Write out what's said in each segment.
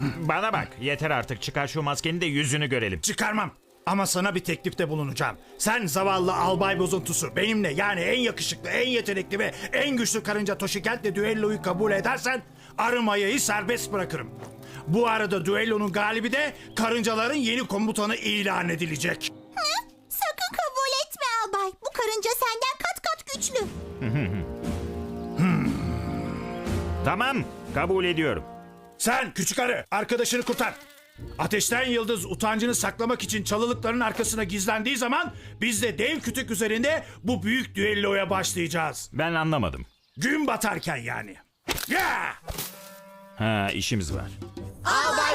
Bana bak yeter artık çıkar şu maskeni de yüzünü görelim. Çıkarmam. Ama sana bir teklifte bulunacağım. Sen zavallı albay bozuntusu benimle yani en yakışıklı, en yetenekli ve en güçlü karınca Toşikent'le düelloyu kabul edersen Arımaya'yı serbest bırakırım. Bu arada düellonun galibi de karıncaların yeni komutanı ilan edilecek. Hı? Sakın kabul etme albay. Bu karınca senden kat kat güçlü. Tamam kabul ediyorum. Sen küçük arı arkadaşını kurtar. Ateşten Yıldız utancını saklamak için çalılıkların arkasına gizlendiği zaman biz de dev kütük üzerinde bu büyük düelloya başlayacağız. Ben anlamadım. Gün batarken yani. Ya! Ha işimiz var.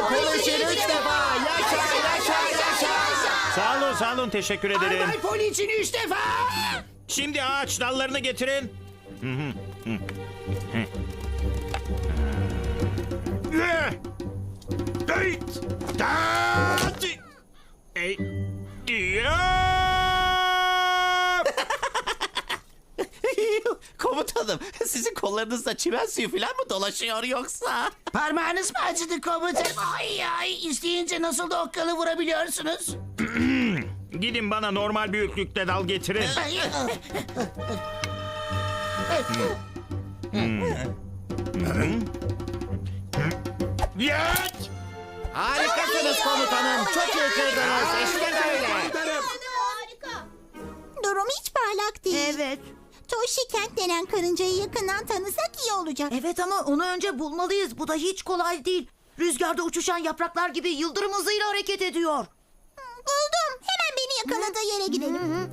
Poliçin üç defa. Yaşa yaşa yaşa. Sağ olun sağ olun teşekkür ederim. Albay Poliçin üç defa. Şimdi ağaç dallarını getirin. Ya! Da- Ey. Ya! Komutanım sizin kollarınızda çimen suyu falan mı dolaşıyor yoksa? Parmağınız mı acıdı komutanım? Ay ay isteyince nasıl da okkalı vurabiliyorsunuz? Gidin bana normal büyüklükte dal getirin. Ay, Ya! Harikasınız komutanım. Çok iyi kırdınız. İşte böyle. Harika. Durum hiç parlak değil. Evet. Toshi Kent denen karıncayı yakından tanısak iyi olacak. Evet ama onu önce bulmalıyız. Bu da hiç kolay değil. Rüzgarda uçuşan yapraklar gibi yıldırım hızıyla hareket ediyor. Buldum. Hemen beni yakaladığı yere gidelim.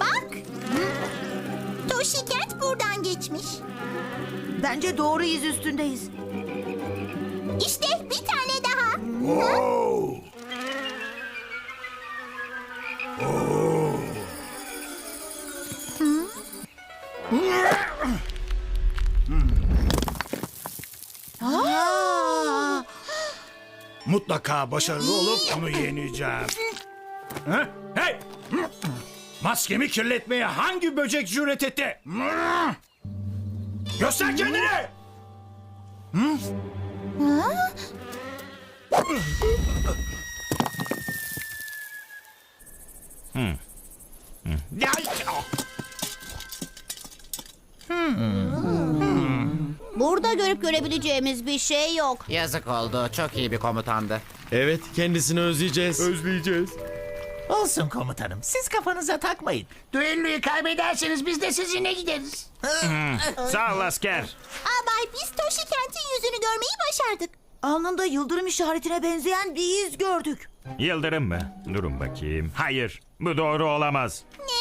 Bak. Toshi Kent buradan geçmiş. Bence doğru iz üstündeyiz. İşte bir tane daha. Oh! Mutlaka başarılı olup onu yeneceğim. Ha? Hey! Maskemi kirletmeye hangi böcek cüret etti? Göster kendini! Ay, ah! Burada görüp görebileceğimiz bir şey yok. Yazık oldu. Çok iyi bir komutandı. Evet, kendisini özleyeceğiz. Özleyeceğiz. Olsun komutanım. Siz kafanıza takmayın. Düelloyu kaybederseniz biz de sizinle gideriz. Sağ ol asker. Albay biz Toshi Kent'in yüzünü görmeyi başardık. Alnında yıldırım işaretine benzeyen bir iz gördük. Yıldırım mı? Durun bakayım. Hayır bu doğru olamaz. Ne?